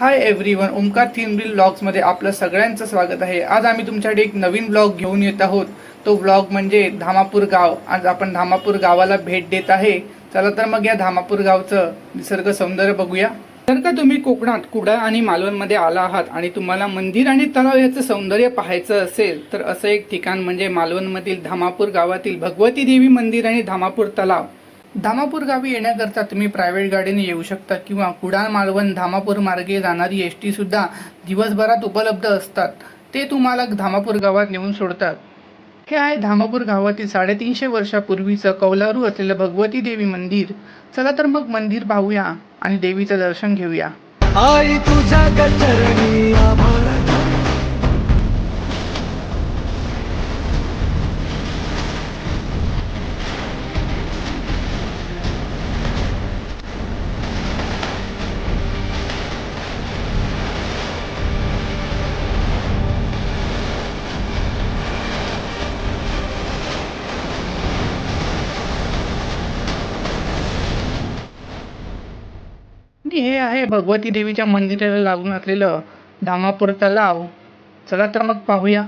Hi everyone Omkar थिनब्रिल ब्लॉग्समध्ये आपलं सगळ्यांचं स्वागत आहे. आज आम्ही तुमच्याकडे एक नवीन ब्लॉग घेऊन येत आहोत. तो ब्लॉग म्हणजे धामापूर गाव. आज आपण धामापूर गावाला भेट देत आहे. चला तर मग या धामापूर गावचं निसर्ग सौंदर्य बघूया. जर का तुम्ही कोकणात कुडाळ आणि मालवणमध्ये आला आहात आणि तुम्हाला मंदिर आणि तलाव याचं सौंदर्य पाहायचं असेल तर असं एक ठिकाण म्हणजे मालवणमधील धामापूर गावातील भगवती देवी मंदिर आणि धामापूर तलाव. धामापूर गावी येण्याकरता तुम्ही प्रायव्हेट गाडीने येऊ शकता किंवा कुडाळ मालवण धामापूर मार्गे जाणारी एस टीसुद्धा दिवसभरात उपलब्ध असतात. ते तुम्हाला धामापूर गावात नेऊन सोडतात. हे आहे धामापूर गावातील साडेतीनशे वर्षापूर्वीचं कौलारू असलेलं भगवती देवी मंदिर. चला तर मग मंदिर पाहूया आणि देवीचं दर्शन घेऊया. आई तुझ्या आणि हे आहे भगवती देवीच्या मंदिराला लागून असलेलं धामापूर तलाव. चला तर मग पाहूया.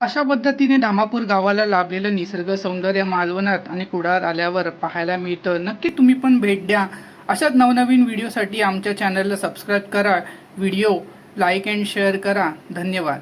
अशा पद्धतीने धामापूर गावाला लाभलेलं निसर्ग सौंदर्य मालवणात आणि कुडाळ आल्यावर पाहायला मिळतं. नक्की तुम्ही पण भेट द्या. अशाच नवनवीन व्हिडिओसाठी आमच्या चॅनलला सबस्क्राईब करा. व्हिडिओ लाईक अँड शेअर करा. धन्यवाद.